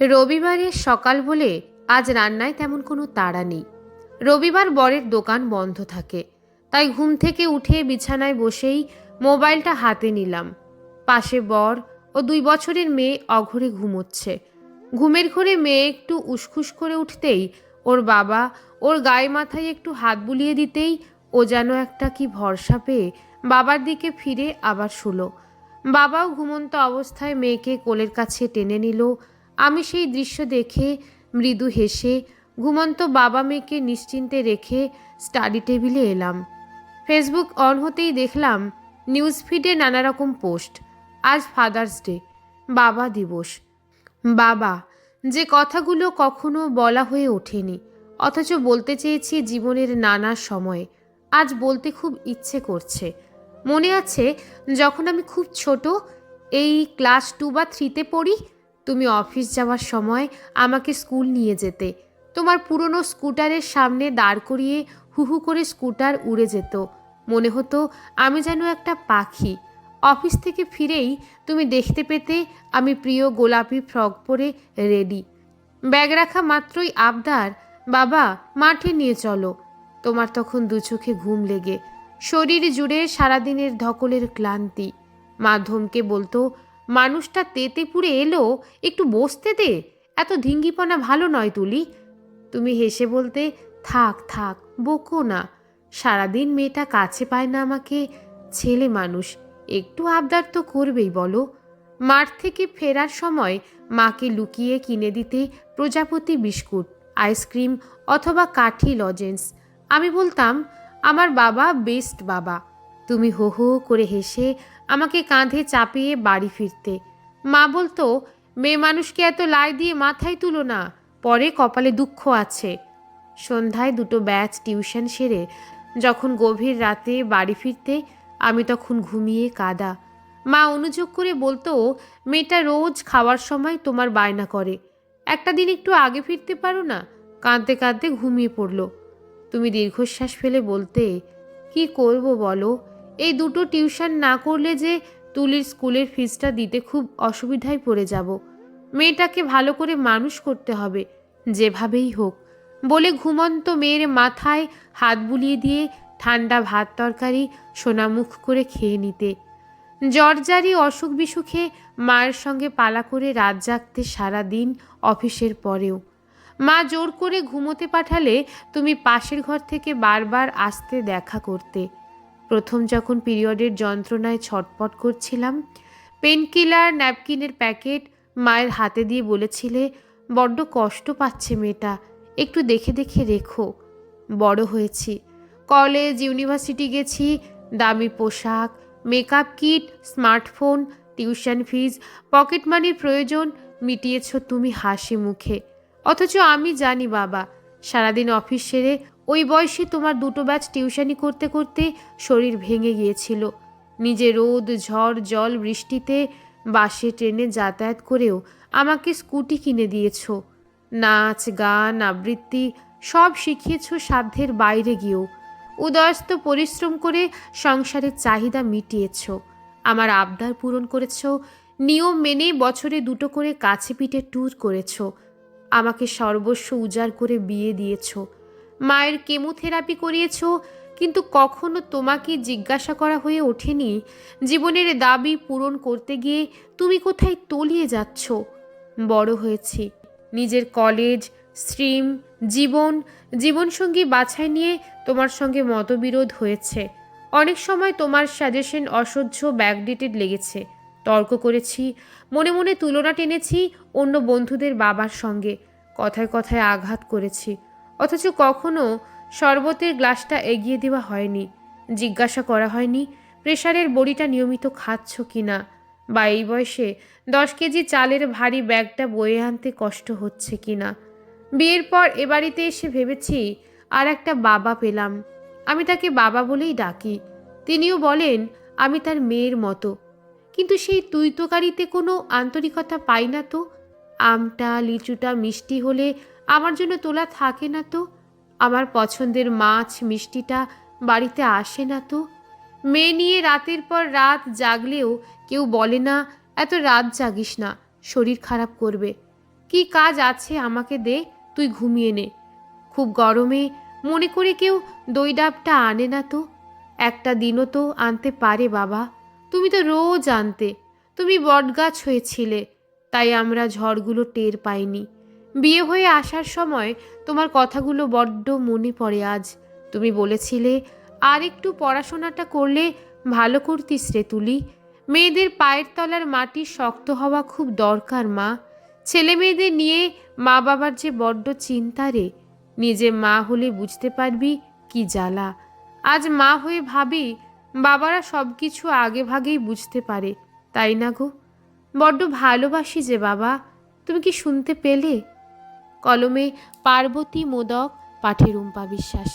রবিবারের সকাল বলে আজ রান্নায় তেমন কোনো তাড়া নেই। রবিবার বরের দোকান বন্ধ থাকে। তাই ঘুম থেকে উঠে বিছানায় বসেই মোবাইলটা হাতে নিলাম। পাশে বর ও দুই বছরের মেয়ে অঘরে ঘুমোচ্ছে। ঘুমের ঘরে মেয়ে একটু উসখুস করে উঠতেই ওর বাবা ওর গায়ে মাথায় একটু হাত বুলিয়ে দিতেই ও যেন একটা কি ভরসা পেয়ে বাবার দিকে ফিরে আবার শুলো। বাবাও ঘুমন্ত অবস্থায় মেয়েকে কোলের কাছে টেনে নিল। আমি সেই দৃশ্য দেখে মৃদু হেসে ঘুমন্ত বাবা মেয়েকে নিশ্চিন্তে রেখে স্টাডি টেবিলে এলাম। ফেসবুক অন হতেই দেখলাম নিউজ ফিডে নানা রকম পোস্ট আজ ফাদার্স ডে বাবা দিবস। বাবা, যে কথাগুলো কখনো বলা হয়ে ওঠেনি, অথচ বলতে চেয়েছি জীবনের নানা সময়ে, আজ বলতে খুব ইচ্ছে করছে। মনে আছে যখন আমি খুব ছোট, এই ক্লাস টু বা থ্রিতে পড়ি তুমি অফিস যাওয়ার সময় আমাকে স্কুল নিয়ে যেতে। তোমার পুরনো স্কুটারের সামনে দাঁড় করিয়ে হুহু করে স্কুটার উড়ে যেত। মনে হতো আমি যেন একটা পাখি। অফিস থেকে ফিরেই তুমি দেখতে পেতে আমি প্রিয় গোলাপি ফ্রক পরে রেডি। ব্যাগ রাখা মাত্রই আবদার, বাবা, মাঠে নিয়ে চলো। তোমার তখন দু চোখে ঘুম লেগে। শরীর জুড়ে সারাদিনের ধকলের ক্লান্তি। মাধ্যমকে বলতো মানুষটা তেতে পুড়ে এলো, একটু বসতে দে। এত ধিঙ্গিপনা ভালো নয় তুলি। তুমি হেসে বলতে, থাক থাক, বকো না। সারাদিন মেয়েটা কাছে পায় না আমাকে। ছেলে মানুষ, একটু আবদার তো করবেই, বলো। মাঠ থেকে ফেরার সময় মাকে লুকিয়ে কিনে দিতে প্রজাপতি বিস্কুট, আইসক্রিম অথবা কাঠি লজেন্স। আমি বলতাম, আমার বাবা বেস্ট বাবা। তুমি হো হো করে হেসে আমাকে কাঁধে চাপিয়ে বাড়ি ফিরতে। মা বলতো, মেয়ে মানুষকে এত লাই দিয়ে মাথায় তুলো না, পরে কপালে দুঃখ আছে। সন্ধ্যায় দুটো ব্যাচ টিউশন সেরে যখন গভীর রাতে বাড়ি ফিরতে আমি তখন ঘুমিয়ে কাদা। মা অনুযোগ করে বলতো, মেয়েটা রোজ খাওয়ার সময় তোমার বায়না করে। একটা দিন একটু আগে ফিরতে পারো না? কাঁদতে কাঁদতে ঘুমিয়ে পড়ল। তুমি দীর্ঘশ্বাস ফেলে বলতে, কি করব বলো? এই দুটো টিউশন না করলে যে তুলির স্কুলের ফিসটা দিতে খুব অসুবিধায় পড়ে যাব। মেয়েটাকে ভালো করে মানুষ করতে হবে, যেভাবেই হোক। বলে ঘুমন্ত মেয়ের মাথায় হাত বুলিয়ে দিয়ে ঠান্ডা ভাত তরকারি সোনামুখ করে খেয়ে নিতে। জর্জারি অসুখ বিসুখে মায়ের সঙ্গে পালা করে রাত জাগতে সারা দিন অফিসের পরেও। মা জোর করে ঘুমোতে পাঠালে তুমি পাশের ঘর থেকে বারবার আসতে দেখা করতে। প্রথম যখন পিরিয়ডের যন্ত্রণায় ছটপট করছিলাম, পেনকিলার ন্যাপকিনের প্যাকেট মায়ের হাতে দিয়ে বলেছিলে, বড্ড কষ্ট পাচ্ছে মেয়েটা, একটু দেখে দেখে রেখো। বড় হয়েছি। কলেজ, ইউনিভার্সিটি গেছি, দামি পোশাক, makeup kit, smartphone, tuition fees, pocket মানির প্রয়োজন, মিটিয়েছ তুমি হাসি মুখে। অথচ আমি জানি বাবা, সারাদিন অফিস সেরে ওই বয়সে তোমার দুটো ব্যাচ টিউশনি করতে করতে শরীর ভেঙে গিয়েছিল। নিজে রোদ, ঝড়, জল, বৃষ্টিতে বাসে, ট্রেনে যাতায়াত করেও আমাকে স্কুটি কিনে দিয়েছ। নাচ, গান, আবৃত্তি সব শিখিয়েছ সাধ্যের বাইরে গিয়েও। উদয়স্ত পরিশ্রম করে সংসারের চাহিদা মিটিয়েছ। আমার আবদার পূরণ করেছ। নিয়ম মেনে বছরে দুটো করে কাছে পিঠে ট্যুর করেছ। আমাকে সর্বস্ব উজাড় করে বিয়ে দিয়েছ। মায়ের কেমোথেরাপি করিয়েছ, কিন্তু কখনো তোমাকে জিজ্ঞাসা করা হয়ে ওঠেনি। জীবনের দাবি পূরণ করতে গিয়ে তুমি কোথায় তলিয়ে যাচ্ছ? বড় হয়েছি। নিজের কলেজ স্ট্রিম জীবন, জীবনসঙ্গী বাছাই নিয়ে তোমার সঙ্গে মতবিরোধ হয়েছে। অনেক সময় তোমার সাজেশন অসহ্য ব্যাকডেটেড লেগেছে। তর্ক করেছি, মনে মনে তুলনা টেনেছি অন্য বন্ধুদের বাবার সঙ্গে। কথায় কথায় আঘাত করেছি। অথচ কখনো শরবতের গ্লাসটা এগিয়ে দেওয়া হয়নি। জিজ্ঞাসা করা হয়নি প্রেশারের বড়িটা নিয়মিত খাচ্ছ কি না? বা এই বয়সে দশ কেজি চালের ভারী ব্যাগটা বয়ে আনতে কষ্ট হচ্ছে কি না? বিয়ের পর এ বাড়িতে এসে ভেবেছি, আর একটা বাবা পেলাম। আমি তাকে বাবা বলেই ডাকি। তিনিও বলেন, আমি তার মেয়ের মতো। কিন্তু সেই তুইতকারিতে কোনো আন্তরিকতা পাই না তো? আমটা, লিচুটা মিষ্টি হলে আমার জন্য তোলা থাকে না তো? আমার পছন্দের মাছ, মিষ্টিটা বাড়িতে আসে না তো? মেয়ে নিয়ে রাতের পর রাত জাগলেও কেউ বলে না, এত রাত জাগিস না, শরীর খারাপ করবে। কি কাজ আছে আমাকে দে, তুই ঘুমিয়ে নে। খুব গরমে মনে করে কেউ দই ডাবটা আনে না তো? একটা দিনও তো আনতে পারে বাবা। তুমি তো রোজ আনতে। তুমি বটগাছ হয়েছিলে, তাই আমরা ঝড়গুলো টের পাইনি। বিয়ে হয়ে আসার সময় তোমার কথাগুলো বড্ড মনে পড়ে আজ। তুমি বলেছিলে আর একটু পড়াশোনাটা করলে ভালো করতিস রে তুলি। মেয়েদের পায়ের তলার মাটি শক্ত হওয়া খুব দরকার, মা। ছেলে মেয়েদের নিয়ে মা বাবার যে বড্ড চিন্তা রে, নিজে মা হলে বুঝতে পারবি কি জ্বালা। আজ মা হয়ে ভাবি, বাবারা সব কিছু আগে ভাগেই বুঝতে পারে, তাই না গো? বড্ড ভালোবাসি যে বাবা, তুমি কি শুনতে পেলে? কলমে পার্বতী মোদক পাঠে রুম্পা বিশ্বাস।